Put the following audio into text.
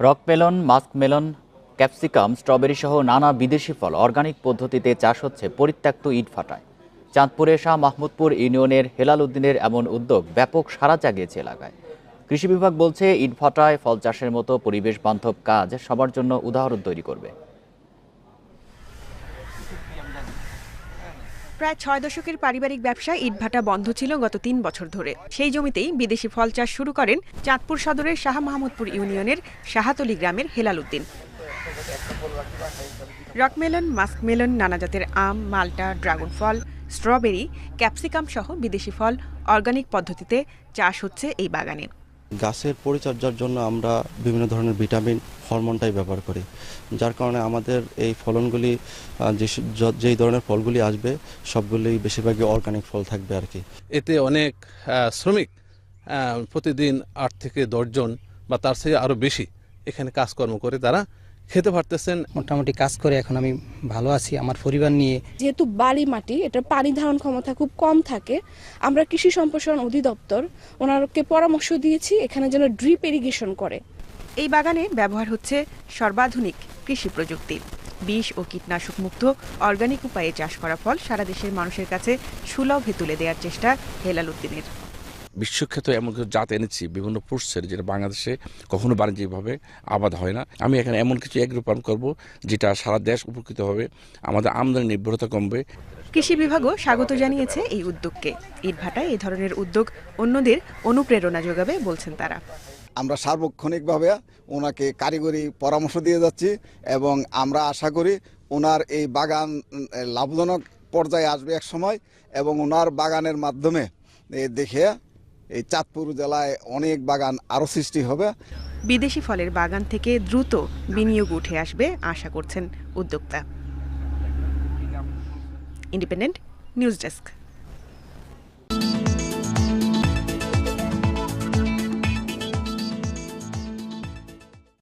Rockmelon muskmelon capsicum, strawberry সহ নানা বিদেশি ফল অর্গানিক পদ্ধতিতে চাষ হচ্ছে পরিত্যক্ত ইট ইটভাটায় চাঁদপুরে শাহ মাহমুদপুর ইউনিয়নের হেলাল উদ্দিনের এমন উদ্যোগ ব্যাপক সাড়া জাগিয়েছে এলাকায়। কৃষি বিভাগ বলছে, ইট ইটভাটায় ফল চাষের মতো পরিবেশ বান্ধব কাজ সবার জন্য উদাহরণ তৈরি করবে। প্রায় ছয় দশকের পারিবারিক ব্যবসা ইটভাটা বন্ধ ছিল গত তিন বছর ধরে। সেই জমিতেই বিদেশি ফল চাষ শুরু করেন চাঁদপুর সদরের শাহ মাহমুদপুর ইউনিয়নের শাহাতলি গ্রামের হেলাল উদ্দিন রকমেলন মাস্কমেলন নানা জাতের আম, মাল্টা, ড্রাগন ফল, স্ট্রবেরি, ক্যাপসিকাম সহ বিদেশি ফল অর্গানিক পদ্ধতিতে চাষ হচ্ছে এই বাগানে। গাছের পরিচর্যার জন্য আমরা বিভিন্ন ধরনের ভিটামিন, হরমোনটাই ব্যবহার করি। যার কারণে আমাদের এই ফলনগুলি যেই ধরনের ফলগুলি আসবে সবগুলি বেশিরভাগই অর্গানিক ফল থাকবে আর কি। এতে অনেক শ্রমিক প্রতিদিন আট থেকে দশজন বা তার থেকে আরও বেশি এখানে কাজকর্ম করে তারা খেতে পারতেছেন? মোটামুটি কাজ করে এখন আমি ভালো আছি আমার পরিবার নিয়ে। যেহেতু বালি মাটি এটার পানি ধারণ ক্ষমতা খুব কম থাকে আমরা কৃষি সম্প্রসারণ অধিদপ্তর ওনারকে পরামর্শ দিয়েছি এখানে যেন ড্রিপ ইরিগেশন করে। এই বাগানে ব্যবহার হচ্ছে সর্বাধুনিক কৃষি প্রযুক্তি। বিষ ও কীটনাশক মুক্ত অর্গানিক উপায়ে চাষ করা ফল সারা দেশের মানুষের কাছে সুলভে তুলে দেওয়ার চেষ্টা হেলাল উদ্দিনের। বিশ্বখ্যাত এমন কিছু জাত এনেছি বিভিন্ন ফ্রুটসের যেটা বাংলাদেশে কখনো বাণিজ্যিকভাবে আবাদ হয় না। আমি এখানে এমন কিছু এগ্রো পালন করব যেটা সারা দেশ উপকৃত হবে আমাদের আমদানি নির্ভরতা কমবে। কৃষি বিভাগও স্বাগত জানিয়েছে এই উদ্যোগকে। ইটভাটায় এই ধরনের উদ্যোগ অন্যদের অনুপ্রেরণা যোগাবে বলছেন তারা। আমরা সার্বক্ষণিকভাবে ওনাকে কারিগরি পরামর্শ দিয়ে যাচ্ছি এবং আমরা আশা করি ওনার এই বাগান লাভজনক পর্যায়ে আসবে এক সময় এবং ওনার বাগানের মাধ্যমে এ, দেখে এই চাঁদপুর জেলায় অনেক বাগান আরও সৃষ্টি হবে। বিদেশি ফলের বাগান থেকে দ্রুত বিনিয়োগ উঠে আসবে, আশা করছেন উদ্যোক্তা। Independent news desk.